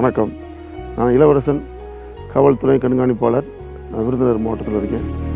வணக்கம். நான் இளவரசன் காவல்துறை கண்காணிப்பாளர். நான் விருதுநகர் மாவட்டத்தில் இருக்கேன்.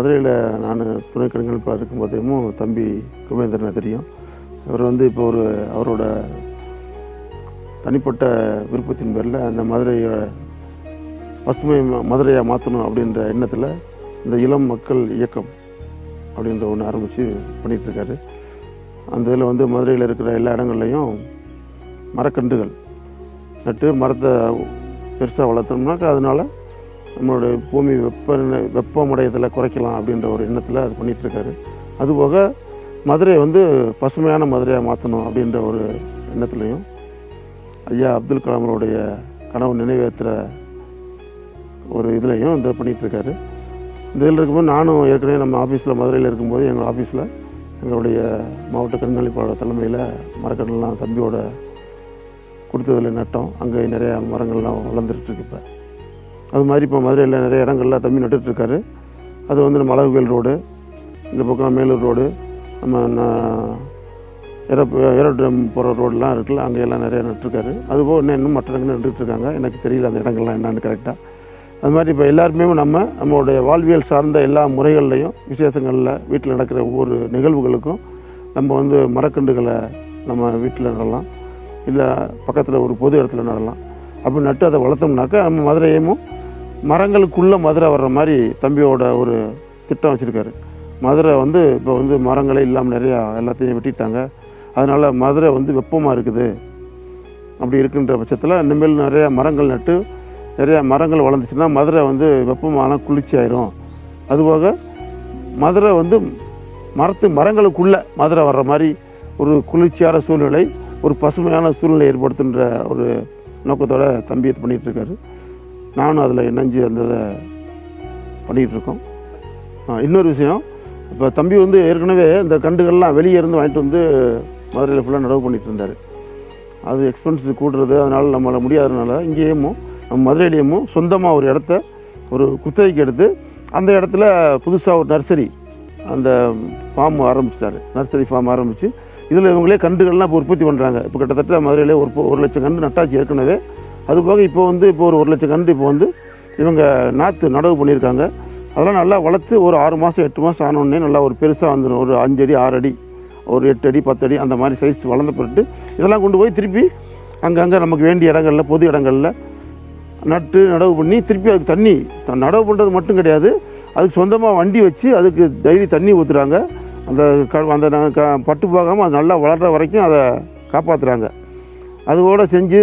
மதுரையில் நான் துணை கண்காணிப்பாளர் இருக்கும்போதேமோ தம்பி குபேந்திரனை தெரியும். அவர் வந்து இப்போ ஒரு அவரோட தனிப்பட்ட விருப்பத்தின் பேரில் அந்த மதுரையை பசுமை மதுரையாக மாற்றணும் அப்படின்ற எண்ணத்தில் இந்த இளம் மக்கள் இயக்கம் அப்படின்ற ஒன்று ஆரம்பித்து பண்ணிகிட்ருக்காரு அந்த இதில் வந்து மதுரையில் இருக்கிற எல்லா இடங்கள்லையும் மரக்கன்றுகள் நட்டு மரத்தை பெருசாக வளர்த்தோம்னாக்கா அதனால் நம்மளுடைய பூமி வெப்ப வெப்பமடையத்தில் குறைக்கலாம் அப்படின்ற ஒரு எண்ணத்தில் அது பண்ணிகிட்ருக்காரு அதுபோக மதுரையை வந்து பசுமையான மதுரையாக மாற்றணும் அப்படின்ற ஒரு எண்ணத்துலையும் ஐயா அப்துல் கலாமருடைய கனவு நினைவேற்றுற ஒரு இதுலையும் இந்த பண்ணிகிட்ருக்காரு இந்த இதில் இருக்கும்போது நானும் ஏற்கனவே நம்ம ஆஃபீஸில் மதுரையில் இருக்கும்போது எங்கள் ஆஃபீஸில் எங்களுடைய மாவட்ட கண்காணிப்பாளர் தலைமையில் மரக்கடலாம் தம்பியோட கொடுத்ததில் நட்டோம். அங்கே நிறையா மரங்கள்லாம் வளர்ந்துட்டுருக்கு இப்போ. அது மாதிரி இப்போ மதுரையில் நிறைய இடங்கள்ல தம்பி நட்டுட்ருக்காரு அது வந்து நம்ம அழகுவேல் ரோடு இந்த பக்கம் மேலூர் ரோடு நம்ம ஏரோ ஏரோட்ரம் போகிற ரோடெலாம் இருக்குல்ல அங்கே எல்லாம் நிறைய நட்டுருக்காரு. அதுபோக இன்னும் இன்னும் மற்ற இடங்கள் நட்டுட்ருக்காங்க எனக்கு தெரியல அந்த இடங்கள்லாம் என்னான்னு கரெக்டாக அது மாதிரி இப்போ எல்லாருமே நம்ம நம்மளுடைய வாழ்வியல் சார்ந்த எல்லா முறைகள்லையும் விசேஷங்களில் வீட்டில் நடக்கிற ஒவ்வொரு நிகழ்வுகளுக்கும் நம்ம வந்து மரக்கண்டுகளை நம்ம வீட்டில் நடலாம். இல்லை பக்கத்தில் ஒரு பொது இடத்துல நடலாம். அப்படி நட்டு அதை வளர்த்தோம்னாக்கா நம்ம மதுரையும் மரங்களுக்குள்ளே மதுரை வர்ற மாதிரி தம்பியோட ஒரு திட்டம் வச்சுருக்காரு. மதுரை வந்து இப்போ வந்து மரங்களே இல்லாமல் நிறையா எல்லாத்தையும் வெட்டிட்டாங்க. அதனால் மதுரை வந்து வெப்பமாக இருக்குது. அப்படி இருக்குன்ற பட்சத்தில் இனிமேல் நிறையா மரங்கள் நட்டு நிறையா மரங்கள் வளர்ந்துச்சுன்னா மதுரை வந்து வெப்பமான குளிர்ச்சி ஆயிரும் அதுபோக மதுரை வந்து மரத்து மரங்களுக்குள்ளே மதுரை வர்ற மாதிரி ஒரு குளிர்ச்சியான சூழ்நிலை ஒரு பசுமையான சூழ்நிலை ஏற்படுத்துன்ற ஒரு நோக்கத்தோட தம்பி இது பண்ணிகிட்ருக்காரு. நானும் அதில் இணைஞ்சு அந்த இதை இன்னொரு விஷயம் இப்போ தம்பி வந்து ஏற்கனவே இந்த கண்டுகள்லாம் வெளியே இருந்து வாங்கிட்டு வந்து மதுரையில் ஃபுல்லாக நடவு பண்ணிகிட்டு இருந்தார் அது எக்ஸ்பென்ஸ் கூடுறது அதனால் நம்மளால் முடியாததுனால இங்கேயும் நம்ம மதுரையிலேயும் சொந்தமாக ஒரு இடத்த ஒரு குத்தகைக்கு எடுத்து அந்த இடத்துல புதுசாக ஒரு நர்சரி அந்த ஃபார்ம் ஆரம்பிச்சிட்டாரு. நர்சரி ஃபார்ம் ஆரம்பித்து இதில் இவங்களே கண்டுகள்லாம் இப்போ உற்பத்தி பண்ணுறாங்க இப்போ கிட்டத்தட்ட மதுரையிலே ஒரு ஒரு லட்சம் கண்டு நட்டாச்சு ஏற்கனவே. அது போக இப்போ வந்து இப்போ ஒரு ஒரு லட்சம் கண்டு இப்போ வந்து இவங்க நாற்று நடவு பண்ணியிருக்காங்க. அதெல்லாம் நல்லா வளர்த்து ஒரு ஆறு மாதம் எட்டு மாதம் ஆனோடனே நல்லா ஒரு பெருசாக வந்துடும் ஒரு அஞ்சு அடி ஆறு அடி ஒரு எட்டு அடி பத்து அடி அந்த மாதிரி சைஸ் வளர்ந்த பிறகு இதெல்லாம் கொண்டு போய் திருப்பி அங்கங்கே நமக்கு வேண்டிய இடங்களில் பொது இடங்களில் நட்டு நடவு பண்ணி திருப்பி அதுக்கு தண்ணி. நடவு பண்ணுறது மட்டும் கிடையாது. அதுக்கு சொந்தமாக வண்டி வச்சு அதுக்கு டெய்லி தண்ணி ஊற்றுறாங்க அந்த க அந்த க பட்டு போகாமல் அது நல்லா வளர்கிற வரைக்கும் அதை காப்பாற்றுறாங்க அதுவோடு செஞ்சு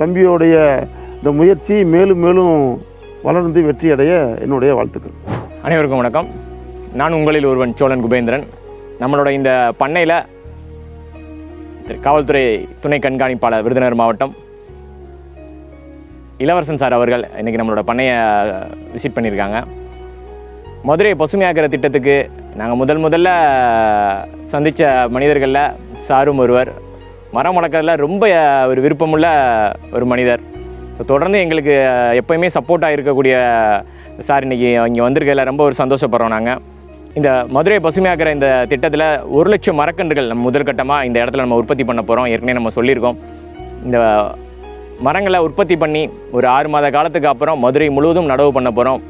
தம்பியோடைய இந்த முயற்சி மேலும் மேலும் வளர்ந்து வெற்றி அடைய என்னுடைய வாழ்த்துக்கள். அனைவருக்கும் வணக்கம். நான் உங்களில் ஒருவன் சோழன் குபேந்திரன். நம்மளோட இந்த பண்ணையில் காவல்துறை துணை கண்காணிப்பாளர் விருதுநகர் மாவட்டம் இளவரசன் சார் அவர்கள் இன்றைக்கி நம்மளோட பண்ணையை விசிட் பண்ணியிருக்காங்க. மதுரை பசுமையாக்கிற திட்டத்துக்கு நாங்கள் முதல் முதல்ல சந்தித்த மனிதர்களில் சாரும் ஒருவர். மரம் வளர்க்குறதுல ரொம்ப ஒரு விருப்பமுள்ள ஒரு மனிதர். ஸோ தொடர்ந்து எங்களுக்கு எப்போயுமே சப்போர்ட்டாக இருக்கக்கூடிய சார் இன்னைக்கு இங்கே வந்திருக்கல ரொம்ப ஒரு சந்தோஷப்படுறோம் நாங்கள் இந்த மதுரை பசுமையாக்கிற இந்த திட்டத்தில் ஒரு லட்சம் மரக்கன்றுகள் நம்ம முதற்கட்டமாக இந்த இடத்துல நம்ம உற்பத்தி பண்ண போகிறோம் ஏற்கனவே நம்ம சொல்லியிருக்கோம். இந்த மரங்களை உற்பத்தி பண்ணி ஒரு ஆறு மாத காலத்துக்கு அப்புறம் மதுரை முழுவதும் நடவு பண்ண போகிறோம்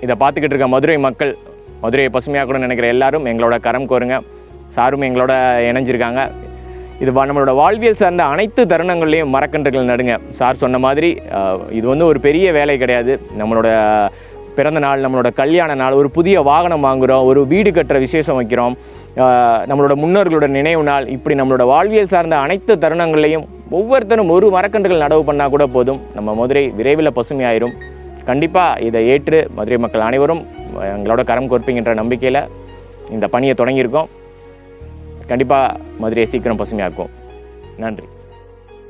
இதை பார்த்துக்கிட்டு இருக்க மதுரை மக்கள் மதுரையை பசுமையாக்கணும்னு நினைக்கிற எல்லாரும் எங்களோட கரம் கோருங்க. சாரும் எங்களோட இணைஞ்சிருக்காங்க. இது வா- நம்மளோட வாழ்வியல் சார்ந்த அனைத்து தருணங்கள்லையும் மரக்கன்றுகள் நடுங்க. சார் சொன்ன மாதிரி இது வந்து ஒரு பெரிய வேலை கிடையாது. நம்மளோட பிறந்த நாள் நம்மளோட கல்யாண நாள் ஒரு புதிய வாகனம் வாங்குகிறோம் ஒரு வீடு கட்டுற விசேஷம் வைக்கிறோம். நம்மளோட முன்னோர்களோட நினைவு நாள் இப்படி நம்மளோட வாழ்வியல் சார்ந்த அனைத்து தருணங்கள்லையும் ஒவ்வொருத்தரும் ஒரு மரக்கன்றுகள் நடவு பண்ணால் கூட போதும். நம்ம மதுரை விரைவில் பசுமையாயிரும். கண்டிப்பாக இதை ஏற்று மதுரை மக்கள் அனைவரும் எங்களோட கரம் கோர்ப்பீங்கன்ற நம்பிக்கையில் இந்த பணியை தொடங்கியிருக்கோம். கண்டிப்பாக மதுரையை சீக்கிரம் பசுமையாக்கும். நன்றி.